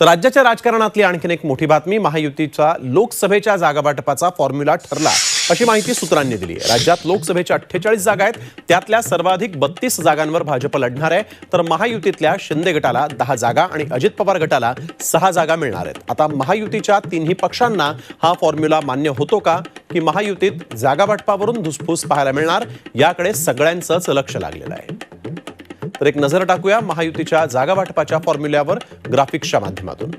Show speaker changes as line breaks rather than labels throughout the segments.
तर राज्याच्या राजकारणातली आणखीन एक मोठी बातमी महायुतीचा लोकसभेच्या जागावाटपाचा फॉर्म्युला ठरला. अशी माहिती सूत्रांनी दिली आहे. राज्यात लोकसभेच्या अठ्ठेचाळीस जागा आहेत. त्यातल्या सर्वाधिक बत्तीस जागांवर भाजप लढणार आहे. तर महायुतीतल्या शिंदे गटाला दहा जागा आणि अजित पवार गटाला सहा जागा मिळणार आहेत. आता महायुतीच्या तिन्ही पक्षांना हा फॉर्म्युला मान्य होतो का? की महायुतीत जागावाटपावरून धुसफूस पाहायला मिळणार? याकडे सगळ्यांचंच लक्ष लागलेलं आहे. तर एक नजर टाकूया महायुतीच्या जागा वाटपाच्या फॉर्म्युल्यावर ग्राफिक्सच्या माध्यमातून.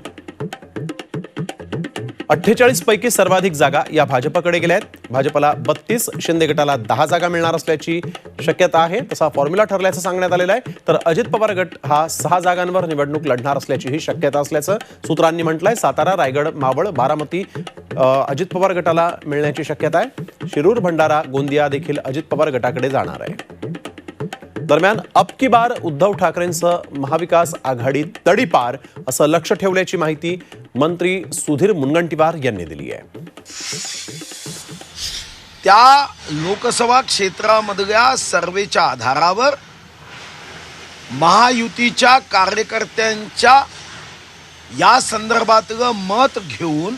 अठ्ठेचाळीस पैकी सर्वाधिक जागा या भाजपकडे गेल्या आहेत. भाजपला बत्तीस शिंदे गटाला दहा जागा मिळणार असल्याची शक्यता आहे. तसा फॉर्म्युला ठरल्याचं सांगण्यात आलेलं आहे. तर अजित पवार गट हा सहा जागांवर निवडणूक लढणार असल्याचीही शक्यता असल्याचं सूत्रांनी म्हटलंय. सातारा रायगड मावळ बारामती अजित पवार गटाला मिळण्याची शक्यता आहे. शिरूर भंडारा गोंदिया देखील अजित पवार गटाकडे जाणार आहे. दरम्यान अब की बार उद्धव ठाकरेंचं महाविकास आघाडी तडीपार असं लक्ष ठेवल्याची माहिती मंत्री सुधीर मुनगंटीवार यांनी दिली आहे.
त्या लोकसभा क्षेत्रामधल्या सर्वेच्या आधारावर महायुतीच्या कार्यकर्त्यांच्या या संदर्भातलं मत घेऊन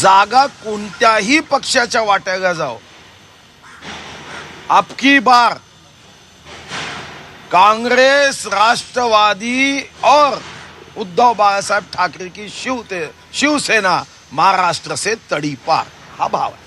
जागा कोणत्याही पक्षाच्या वाट्याला जाओ आपकी बार कांग्रेस राष्ट्रवादी और उद्धव बाळासाहेब ठाकरे की शिवते शिवसेना महाराष्ट्र से तडीपार हा भाव आहे